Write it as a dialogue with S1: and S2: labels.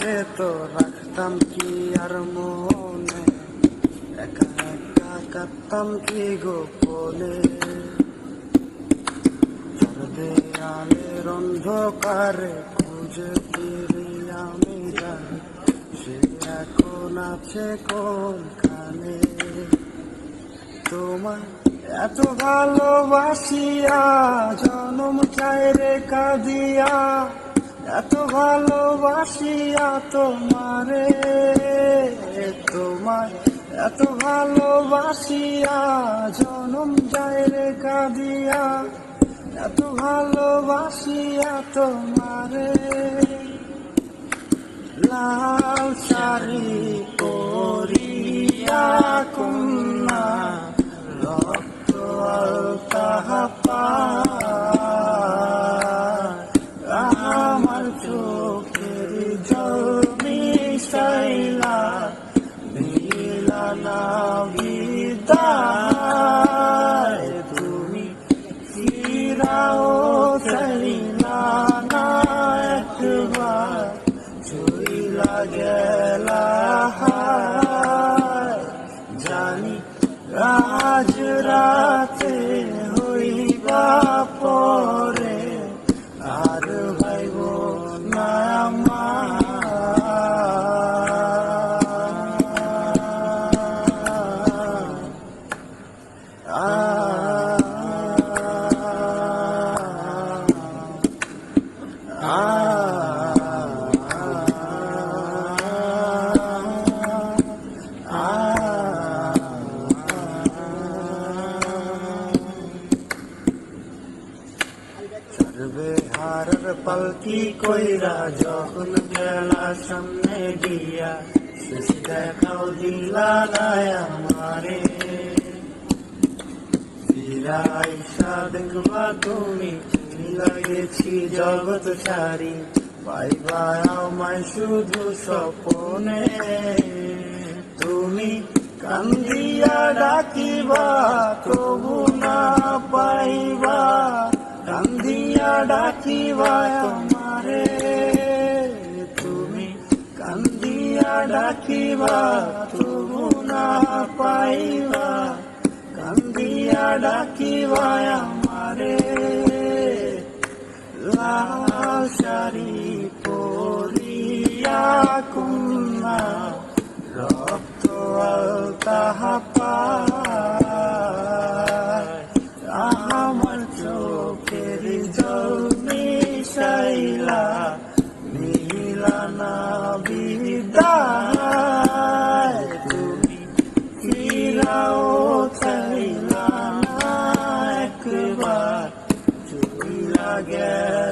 S1: যেত রাখতাম কি আর মনে? একা একা কাঁদতাম কি গোপনে? দেয়ালের অন্ধকারে খুঁজে ফিরি আমি যাই সে এখন আছে কোনখানে? তোমায় এত ভালোবাসিয়া জনম চাই রে কাঁদিয়া। এত ভালোবাসিয়া তোমারে তোমার এত ভালোবাসিয়া জনম যায় রে কাঁদিয়া। এত ভালোবাসিয়া তোমারে, লাল শাড়ি জল মিশাইলা নীলা না বিদায় তুমি ফিরাও চাইলা না একবার চইলা গেলা। জানি রাজ রাতে হইবা হারের পালকি কইরা যখন গেলা সামনে দিয়া শেষ দেখাও দিলা আমারে ফিরাইসা দেখবা তুমি লাগেছি জগৎ সারি। পাইবা আমায় শুধু স্বপনে। তুমি কান্দিয়া ডাকিবা, তবু না পাইবা। কান্দিয়া ডাকিবা তোমারে। তুমি কান্দিয়া ডাকিবা, তবু না পাইবা। কান্দিয়া ডাকিবা আমারে লাল শাড়ি পরিয়া না একবার চইলা গেলা